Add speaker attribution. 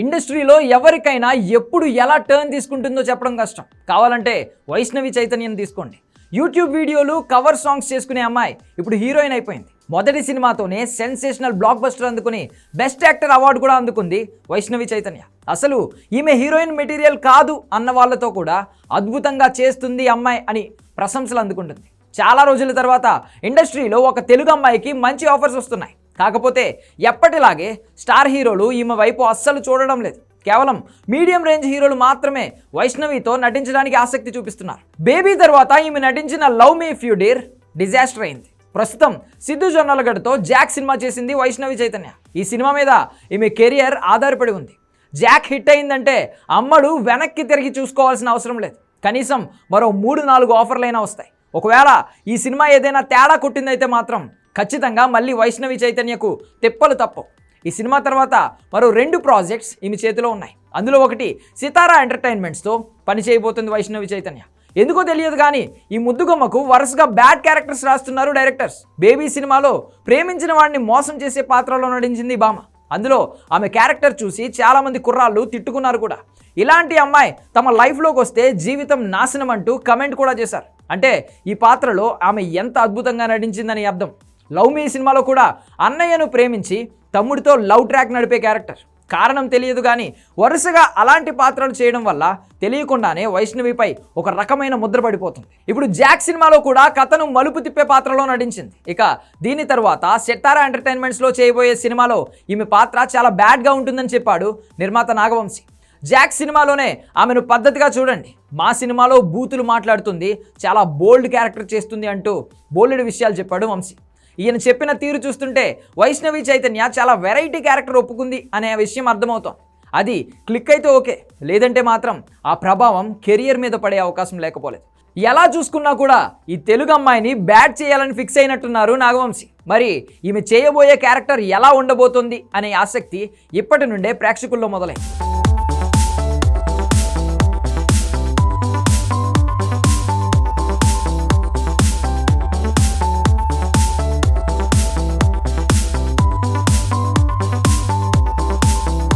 Speaker 1: ఇండస్ట్రీలో ఎవరికైనా ఎప్పుడు ఎలా టర్న్ తీసుకుంటుందో చెప్పడం కష్టం. కావాలంటే వైష్ణవి చైతన్యం తీసుకోండి. యూట్యూబ్ వీడియోలు కవర్ సాంగ్స్ చేసుకునే అమ్మాయి ఇప్పుడు హీరోయిన్ అయిపోయింది. మొదటి సినిమాతోనే సెన్సేషనల్ బ్లాక్ బస్టర్ అందుకుని బెస్ట్ యాక్టర్ అవార్డు కూడా అందుకుంది వైష్ణవి చైతన్య. అసలు ఈమె హీరోయిన్ మెటీరియల్ కాదు అన్న వాళ్ళతో కూడా అద్భుతంగా చేస్తుంది అమ్మాయి అని ప్రశంసలు అందుకుంటుంది. చాలా రోజుల తర్వాత ఇండస్ట్రీలో ఒక తెలుగు అమ్మాయికి మంచి ఆఫర్స్ వస్తున్నాయి. కాకపోతే ఎప్పటిలాగే స్టార్ హీరోలు ఈమె వైపు అస్సలు చూడడం లేదు. కేవలం మీడియం రేంజ్ హీరోలు మాత్రమే వైష్ణవితో నటించడానికి ఆసక్తి చూపిస్తున్నారు. బేబీ తర్వాత ఈమె నటించిన love me if you dare disaster అయింది. ప్రస్తుతం సిద్ధు జొన్నలగడ్డతో జాక్ సినిమా చేసింది వైష్ణవి చైతన్య. ఈ సినిమా మీద ఈమె కెరియర్ ఆధారపడి ఉంది. జాక్ హిట్ అయిందంటే అమ్మడు వెనక్కి తిరిగి చూసుకోవాల్సిన అవసరం లేదు. కనీసం మరో మూడు నాలుగు ఆఫర్లైనా వస్తాయి. ఒకవేళ ఈ సినిమా ఏదైనా తేడా కొట్టిందైతే మాత్రం ఖచ్చితంగా మళ్ళీ వైష్ణవి చైతన్యకు తెప్పలు తప్పవు. ఈ సినిమా తర్వాత మరో రెండు ప్రాజెక్ట్స్ ఈమె చేతిలో ఉన్నాయి. అందులో ఒకటి సితారా ఎంటర్టైన్మెంట్స్తో పని చేయబోతుంది వైష్ణవి చైతన్య. ఎందుకో తెలియదు కానీ ఈ ముద్దుగమ్మకు వరుసగా బ్యాడ్ క్యారెక్టర్స్ రాస్తున్నారు డైరెక్టర్స్. బేబీ సినిమాలో ప్రేమించిన వాడిని మోసం చేసే పాత్రలో నటించింది భామ. అందులో ఆమె క్యారెక్టర్ చూసి చాలామంది కుర్రాళ్ళు తిట్టుకున్నారు కూడా. ఇలాంటి అమ్మాయి తమ లైఫ్లోకి వస్తే జీవితం నాశనం అంటూ కమెంట్ కూడా చేశారు. అంటే ఈ పాత్రలో ఆమె ఎంత అద్భుతంగా నటించిందని అర్థం? లవ్ మీ సినిమాలో కూడా అన్నయ్యను ప్రేమించి తమ్ముడితో లవ్ ట్రాక్ నడిపే క్యారెక్టర్. కారణం తెలియదు కానీ వరుసగా అలాంటి పాత్రలు చేయడం వల్ల తెలియకుండానే వైష్ణవిపై ఒక రకమైన ముద్ర పడిపోతుంది. ఇప్పుడు జాక్ సినిమాలో కూడా కథను మలుపు తిప్పే పాత్రలో నటించింది. ఇక దీని తర్వాత సెట్టారా ఎంటర్టైన్మెంట్స్లో చేయబోయే సినిమాలో ఈమె పాత్ర చాలా బ్యాడ్గా ఉంటుందని చెప్పాడు నిర్మాత నాగవంశీ. జాక్ సినిమాలోనే ఆమెను పద్ధతిగా చూడండి. మా సినిమాలో బూతులు మాట్లాడుతుంది చాలా బోల్డ్ క్యారెక్టర్ చేస్తుంది అంటూ బోల్డ్ విషయాలు చెప్పాడు వంశీ. ఈయన చెప్పిన తీరు చూస్తుంటే వైష్ణవి చైతన్య చాలా వెరైటీ క్యారెక్టర్ ఒప్పుకుంది అనే విషయం అర్థమవుతాం. అది క్లిక్ అయితే ఓకే లేదంటే మాత్రం ఆ ప్రభావం కెరియర్ మీద పడే అవకాశం లేకపోలేదు. ఎలా చూసుకున్నా కూడా ఈ తెలుగు అమ్మాయిని బ్యాట్ చేయాలని ఫిక్స్ అయినట్టున్నారు నాగవంశీ. మరి ఈమె చేయబోయే క్యారెక్టర్ ఎలా ఉండబోతోంది అనే ఆసక్తి ఇప్పటి నుండే ప్రేక్షకుల్లో మొదలైంది.